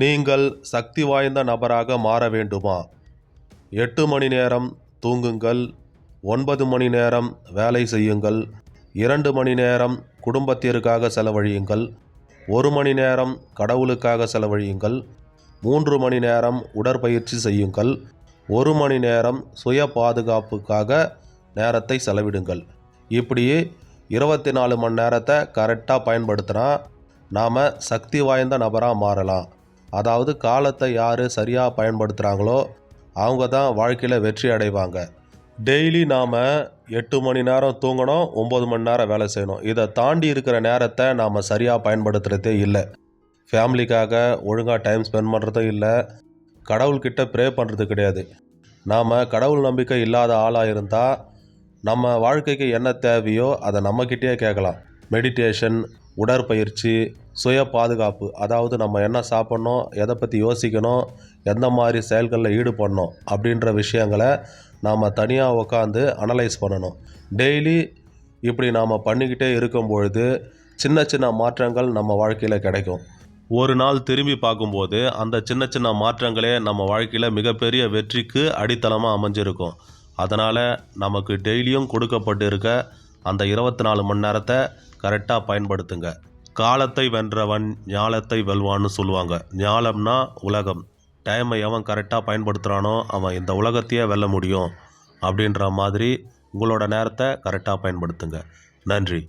நீங்கள் சக்தி வாய்ந்த நபராக மாற வேண்டுமா? எட்டு மணி நேரம் தூங்குங்கள் ஒன்பது மணி நேரம் வேலை செய்யுங்கள் இரண்டு மணி நேரம் குடும்பத்திற்காக செலவழியுங்கள் ஒரு மணி நேரம் கடவுளுக்காக செலவழியுங்கள் மூன்று மணி நேரம் உடற்பயிற்சி செய்யுங்கள் ஒரு மணி நேரம் சுய பாதுகாப்புக்காக நேரத்தை செலவிடுங்கள். இப்படியே இருபத்தி நாலு மணி நேரத்தை கரெக்டாக பயன்படுத்தினா நாம் சக்தி வாய்ந்த நபராக மாறலாம். அதாவது காலத்தை யார் சரியாக பயன்படுத்துகிறாங்களோ அவங்க தான் வாழ்க்கையில் வெற்றி அடைவாங்க. டெய்லி நாம் எட்டு மணி நேரம் தூங்கணும் ஒம்பது மணி நேரம் வேலை செய்யணும். இதை தாண்டி இருக்கிற நேரத்தை நாம் சரியாக பயன்படுத்துகிறதே இல்லை. ஃபேமிலிக்காக ஒழுங்காக டைம் ஸ்பெண்ட் பண்ணுறதும் இல்லை. கடவுள்கிட்ட ப்ரே பண்ணுறது கிடையாது. நாம் கடவுள் நம்பிக்கை இல்லாத ஆளாக இருந்தால் நம்ம வாழ்க்கைக்கு என்ன தேவையோ அதை நம்மக்கிட்டேயே கேட்கலாம். மெடிடேஷன் உடற்பயிற்சி சுய பாதுகாப்பு அதாவது நம்ம என்ன சாப்பிட்ணும் எதை பற்றி யோசிக்கணும் எந்த மாதிரி செயல்களில் ஈடுபடணும் அப்படின்ற விஷயங்களை நாம் தனியாக உட்காந்து அனலைஸ் பண்ணணும். டெய்லி இப்படி நாம் பண்ணிக்கிட்டே இருக்கும் பொழுது சின்ன சின்ன மாற்றங்கள் நம்ம வாழ்க்கையில் கிடைக்கும். ஒரு நாள் திரும்பி பார்க்கும்போது அந்த சின்ன சின்ன மாற்றங்களே நம்ம வாழ்க்கையில் மிகப்பெரிய வெற்றிக்கு அடித்தளமாக அமைஞ்சிருக்கும். அதனால் நமக்கு டெய்லியும் கொடுக்கப்பட்டு இருக்க அந்த இருபத்தி நாலு மணி நேரத்தை கரெக்டாக பயன்படுத்துங்க. காலத்தை வென்றவன் ஞாலத்தை வெல்வான்னு சொல்லுவாங்க. ஞாலம்னா உலகம். டைமை எவன் கரெக்டாக பயன்படுத்துகிறானோ அவன் இந்த உலகத்தையே வெல்ல முடியும். அப்படின்ற மாதிரி உங்களோட நேரத்தை கரெக்டாக பயன்படுத்துங்க. நன்றி.